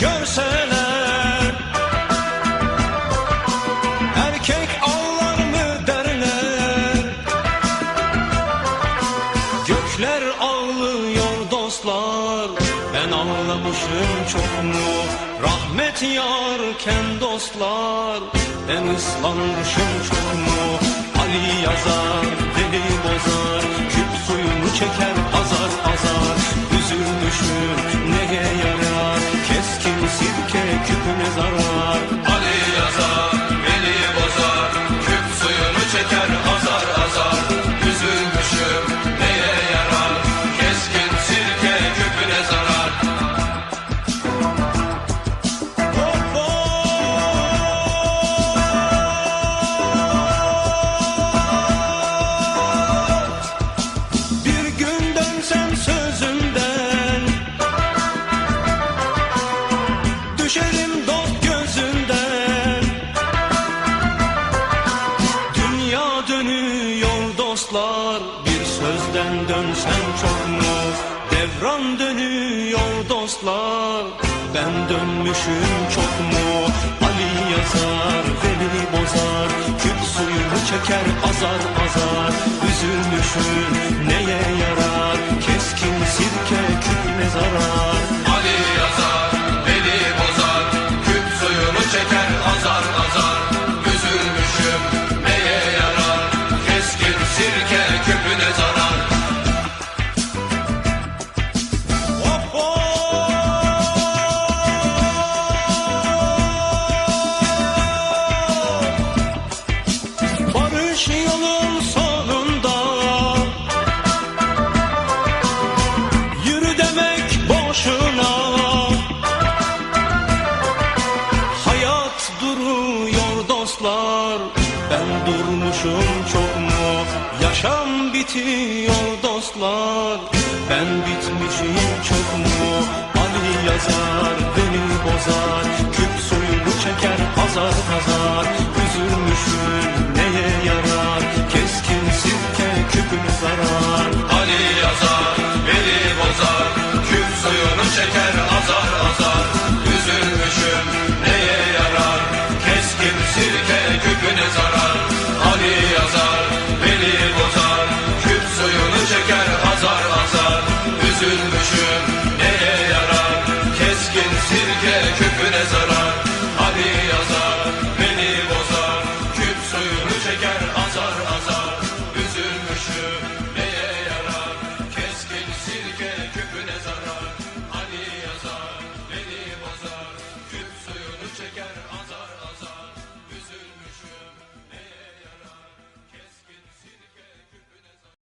görseler. Erkek ağlar mı derler. Gökler ağlıyor dostlar. Ben ağlamışım çok mu? Rahmet yarken dostlar. Ben ıslanmışım çok mu? Ali yazar deli bozar. Küp suyunu çeker azar azar. Üzülmüşüm neye yarar? Sirke küpüne zarar çok mu? Devran dönüyor dostlar. Ben dönmüşüm çok mu? Ali yazar Veli bozar. Küp suyunu çeker azar azar. Üzülmüşüm neye yarar? Keskin sirke küpüne zarar durmuşum çok mu? Yaşam bitiyor dostlar. Ben bitmişim çok mu? Ali yazar beni bozar. Küp suyunu çeker azar azar Üzülmüşüm neye yarar? Keskin sirke küpüne zarar. Ali yazar, beni bozar, küp suyunu çeker This is